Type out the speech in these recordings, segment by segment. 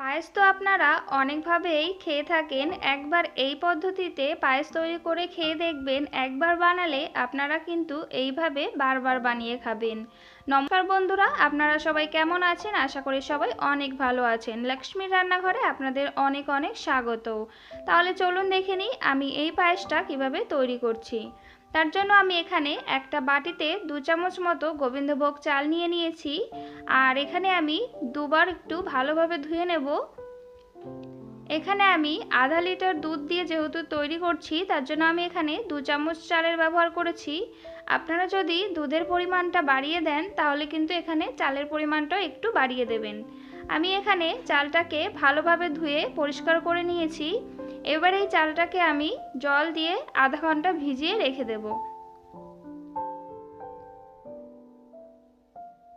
পায়েস তো আপনারা অনেকভাবেই খেয়ে থাকেন। একবার এই পদ্ধতিতে পায়েস তৈরি করে খেয়ে দেখবেন, একবার বানালে আপনারা কিন্তু এইভাবে বারবার বানিয়ে খাবেন। নমস্কার বন্ধুরা, আপনারা সবাই কেমন আছেন? আশা করি সবাই অনেক ভালো আছেন। লক্ষ্মীর রান্নাঘরে আপনাদের অনেক অনেক স্বাগত। তাহলে চলুন দেখে নিই আমি এই পায়েসটা কীভাবে তৈরি করছি। তার জন্য আমি এখানে একটা বাটিতে দু চামচ মতো গোবিন্দভোগ চাল নিয়ে নিয়েছি। আর এখানে আমি দুবার একটু ভালোভাবে ধুয়ে নেব। এখানে আমি আধা লিটার দুধ দিয়ে যেহেতু তৈরি করছি, তার জন্য আমি এখানে দু চামচ চালের ব্যবহার করেছি। আপনারা যদি দুধের পরিমাণটা বাড়িয়ে দেন, তাহলে কিন্তু এখানে চালের পরিমাণটাও একটু বাড়িয়ে দেবেন। আমি এখানে চালটাকে ভালোভাবে ধুয়ে পরিষ্কার করে নিয়েছি। এবার এই চালটাকে আমি জল দিয়ে আধা ঘণ্টা ভিজিয়ে রেখে দেব।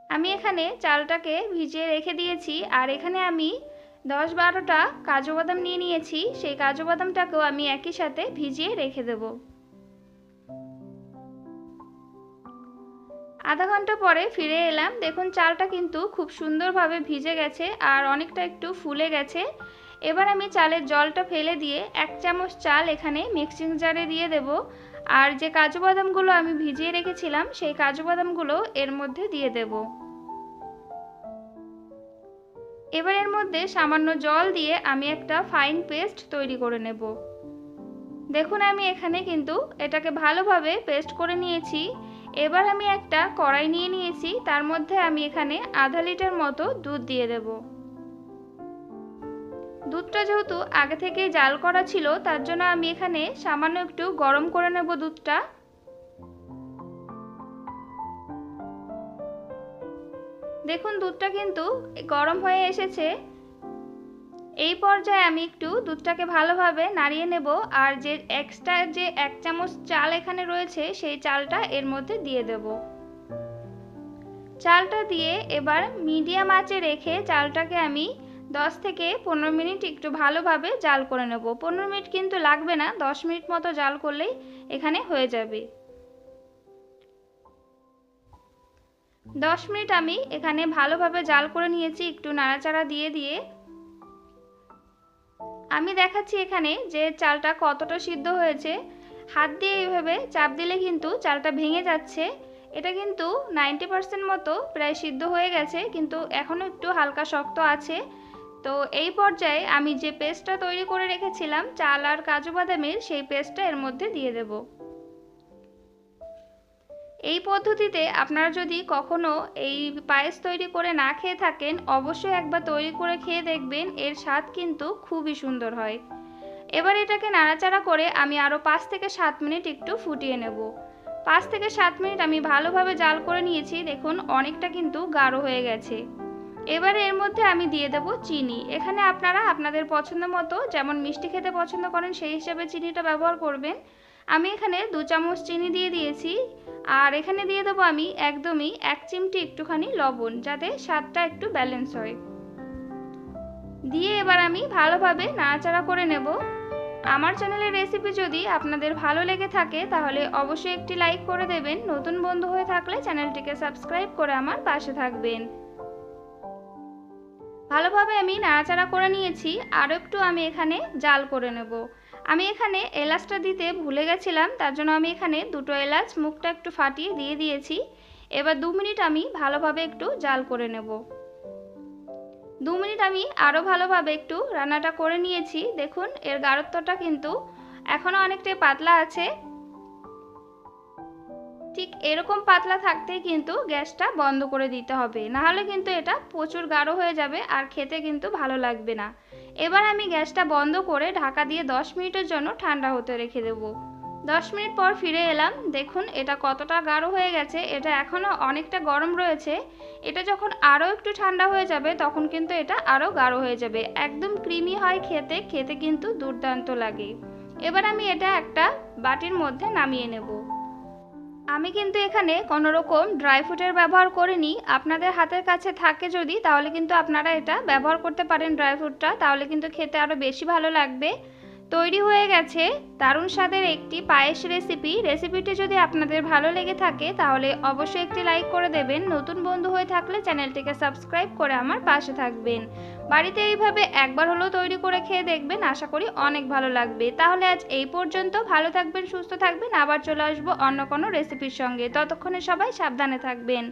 আমি এখানে চালটাকে ভিজিয়ে রেখে দিয়েছি আর এখানে আমি দশ বারোটা কাজু বাদাম নিয়ে নিয়েছি। সেই কাজু বাদামটাকেও আমি একই সাথে ভিজিয়ে রেখে দেব। আধা ঘণ্টা পরে ফিরে এলাম। দেখুন, চালটা কিন্তু খুব সুন্দরভাবে ভিজে গেছে আর অনেকটা একটু ফুলে গেছে। এবার আমি চালের জলটা ফেলে দিয়ে এক চামচ চাল এখানে মিক্সিং জারে দিয়ে দেব। আর যে কাজু বাদামগুলো আমি ভিজিয়ে রেখেছিলাম, সেই কাজু বাদামগুলো এর মধ্যে দিয়ে দেব। এবার এর মধ্যে সামান্য জল দিয়ে আমি একটা ফাইন পেস্ট তৈরি করে নেব। দেখুন, আমি এখানে কিন্তু এটাকে ভালোভাবে পেস্ট করে নিয়েছি। এবার আমি একটা কড়াই নিয়ে নিয়েছি, তার মধ্যে আমি এখানে আধা লিটার মতো দুধ দিয়ে দেবো। দুধটা যেহেতু আগে থেকেই জাল করা ছিল, তার জন্য আমি এখানে সামান্য একটু গরম করে নেব দুধটা। দেখুন, দুধটা কিন্তু গরম হয়ে এসেছে। এই পর্যায়ে আমি একটু দুধটাকে ভালোভাবে নাড়িয়ে নেব, আর যে এক্সট্রা যে এক চামচ চাল এখানে রয়েছে, সেই চালটা এর মধ্যে দিয়ে দেব। চালটা দিয়ে এবার মিডিয়াম আঁচে রেখে চালটাকে আমি দশ থেকে পনেরো মিনিট একটু ভালোভাবে জাল করে নেব। পনেরো মিনিট কিন্তু লাগবে না, দশ মিনিট মতো জাল করলেই এখানে হয়ে যাবে। দশ মিনিট আমি এখানে ভালোভাবে জাল করে নিয়েছি, একটু নাড়াচাড়া দিয়ে দিয়ে। আমি দেখাচ্ছি এখানে যে চালটা কতটা সিদ্ধ হয়েছে। হাত দিয়ে এইভাবে চাপ দিলে কিন্তু চালটা ভেঙে যাচ্ছে। এটা কিন্তু নাইনটি পার্সেন্ট মতো প্রায় সিদ্ধ হয়ে গেছে, কিন্তু এখনও একটু হালকা শক্ত আছে। তো এই পর্যায়ে আমি যে পেস্টটা তৈরি করে রেখেছিলাম, চাল আর কাজু বাদামের সেই পেস্টটা এর মধ্যে দিয়ে দেব। এই পদ্ধতিতে আপনারা যদি কখনো এই পায়েস তৈরি করে না খেয়ে থাকেন, অবশ্যই একবার তৈরি করে খেয়ে দেখবেন, এর স্বাদ কিন্তু খুবই সুন্দর হয়। এবার এটাকে নাড়াচাড়া করে আমি আরও পাঁচ থেকে সাত মিনিট একটু ফুটিয়ে নেব। পাঁচ থেকে সাত মিনিট আমি ভালোভাবে জাল করে নিয়েছি, দেখুন অনেকটা কিন্তু গাঢ় হয়ে গেছে। এবার এর মধ্যে আমি দিয়ে দেব চিনি। এখানে আপনারা আপনাদের পছন্দ মতো যেমন মিষ্টি খেতে পছন্দ করেন সেই হিসাবে চিনিটা ব্যবহার করবেন। আমি এখানে দু চামচ চিনি দিয়ে দিয়েছি। আর এখানে দিয়ে দেবো আমি একদমই এক চিমটি একটুখানি লবণ যাতে স্বাদটা একটু ব্যালেন্স হয়। দিয়ে এবার আমি ভালোভাবে নাড়াচাড়া করে নেব। আমার চ্যানেলের রেসিপি যদি আপনাদের ভালো লেগে থাকে তাহলে অবশ্যই একটি লাইক করে দেবেন। নতুন বন্ধু হয়ে থাকলে চ্যানেলটিকে সাবস্ক্রাইব করে আমার পাশে থাকবেন। ভালোভাবে আমি নাড়াচাড়া করে নিয়েছি, আরও একটু আমি এখানে জাল করে নেব। আমি এখানে এলাচটা দিতে ভুলে গেছিলাম, তার জন্য আমি এখানে দুটো এলাচ মুখটা একটু ফাটিয়ে দিয়ে দিয়েছি। এবার দু মিনিট আমি ভালোভাবে একটু জাল করে নেব। দু মিনিট আমি আরও ভালোভাবে একটু রান্নাটা করে নিয়েছি। দেখুন, এর গাঢ়ত্বটা কিন্তু এখনও অনেকটাই পাতলা আছে। ঠিক এরকম পাতলা থাকতেই কিন্তু গ্যাসটা বন্ধ করে দিতে হবে। নাহলে কিন্তু এটা প্রচুর গাঢ় হয়ে যাবে আর খেতে কিন্তু ভালো লাগবে না। এবার আমি গ্যাসটা বন্ধ করে ঢাকা দিয়ে দশ মিনিটের জন্য ঠান্ডা হতে রেখে দেব। দশ মিনিট পর ফিরে এলাম, দেখুন এটা কতটা গাঢ় হয়ে গেছে, এটা এখনও অনেকটা গরম রয়েছে। এটা যখন আরও একটু ঠান্ডা হয়ে যাবে, তখন কিন্তু এটা আরও গাঢ় হয়ে যাবে। একদম ক্রিমি হয় খেতে খেতে কিন্তু দুর্দান্ত লাগে। এবার আমি এটা একটা বাটির মধ্যে নামিয়ে নেব। আমি কিন্তু এখানে কোনো রকম ড্রাই ফ্রুটের ব্যবহার করিনি। আপনাদের হাতের কাছে থাকে যদি, তাহলে কিন্তু আপনারা এটা ব্যবহার করতে পারেন ড্রাই ফ্রুটটা, তাহলে কিন্তু খেতে আরও বেশি ভালো লাগবে। তৈরি হয়ে গেছে দারুণ স্বাদের একটি পায়েস রেসিপি। রেসিপিটি যদি আপনাদের ভালো লেগে থাকে, তাহলে অবশ্যই একটি লাইক করে দেবেন। নতুন বন্ধু হয়ে থাকলে চ্যানেলটিকে সাবস্ক্রাইব করে আমার পাশে থাকবেন। বাড়িতে এইভাবে একবার হলেও তৈরি করে খেয়ে দেখবেন, আশা করি অনেক ভালো লাগবে। তাহলে আজ এই পর্যন্ত, ভালো থাকবেন, সুস্থ থাকবেন, আবার চলে আসব অন্য কোনো রেসিপির সঙ্গে। ততক্ষণে সবাই সাবধানে থাকবেন।